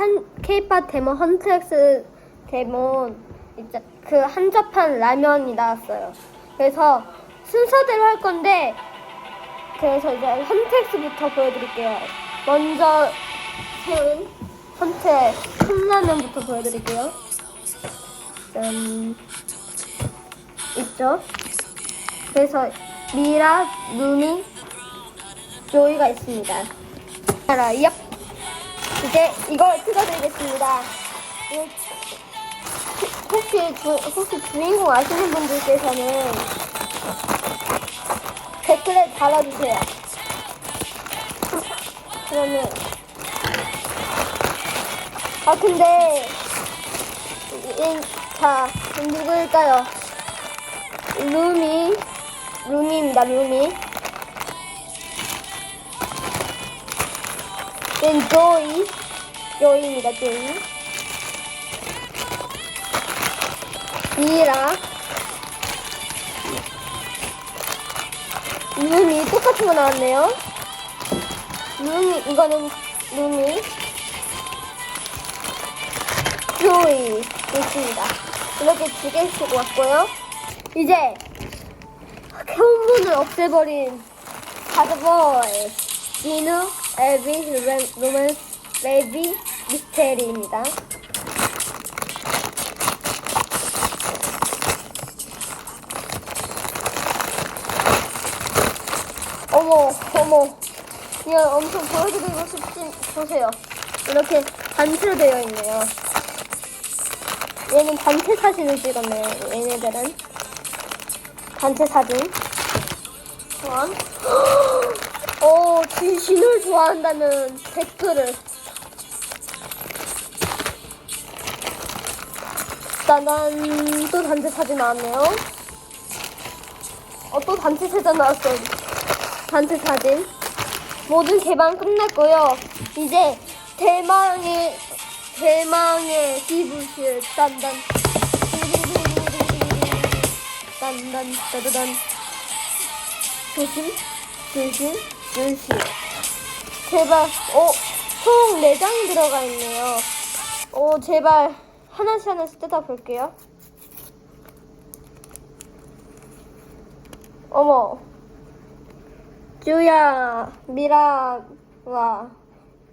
한 케이팝 데몬 헌트엑스 데몬 이제 그 한접한 라면이 나왔어요. 그래서 순서대로 할 건데 그래서 이제 헌트엑스부터 보여드릴게요. 먼저 세운 헌트엑 컵라면부터 보여드릴게요. 짠 있죠? 그래서 미라, 루미, 조이가 있습니다. 알아, 얍. 이제 이걸 찍어드리겠습니다. 이거 혹시 주, 혹시 주인공 아시는 분들께서는 댓글에 달아주세요. 그러면 아 근데 이, 자 누구일까요? 루미 루미입니다 루미 then 조이 조이입니다 조이 미라. 루미 똑같은 거 나왔네요. 루미 이거는 루미 조이 있습니다. 이렇게 두 개씩 왔고요. 이제 캐온문을 없애버린 하드보이 디누 엘비 로맨스 레이비 미스테리입니다. 어머 어머. 이거 엄청 보여드리고 싶지 보세요. 이렇게 단체로 되어 있네요. 얘는 단체 사진을 찍었네요 얘네들은. 단체 사진. 또한 어 귀신을 좋아한다는 댓글을 짜잔 또 단체 사진 나왔네요. 어 또 단체 사진 나왔어. 단체 사진. 모든 개방 끝났고요. 이제 대망의 대망의 기부실. 딴딴. 딴딴. 따다단. 조심 조심 조심 제발 어 총 4장이 들어가 있네요 어 제발 하나씩 하나씩 뜯어볼게요 어머 쭈야 미라와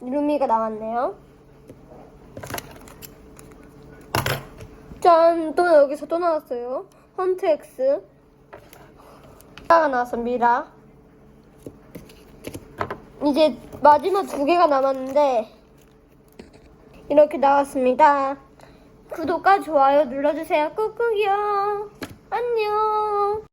루미가 나왔네요 짠! 또 여기서 또 나왔어요. 헌트엑스. 미라가 나왔어, 미라. 이제 마지막 두 개가 남았는데, 이렇게 나왔습니다. 구독과 좋아요 눌러주세요. 꾹꾹이요. 안녕.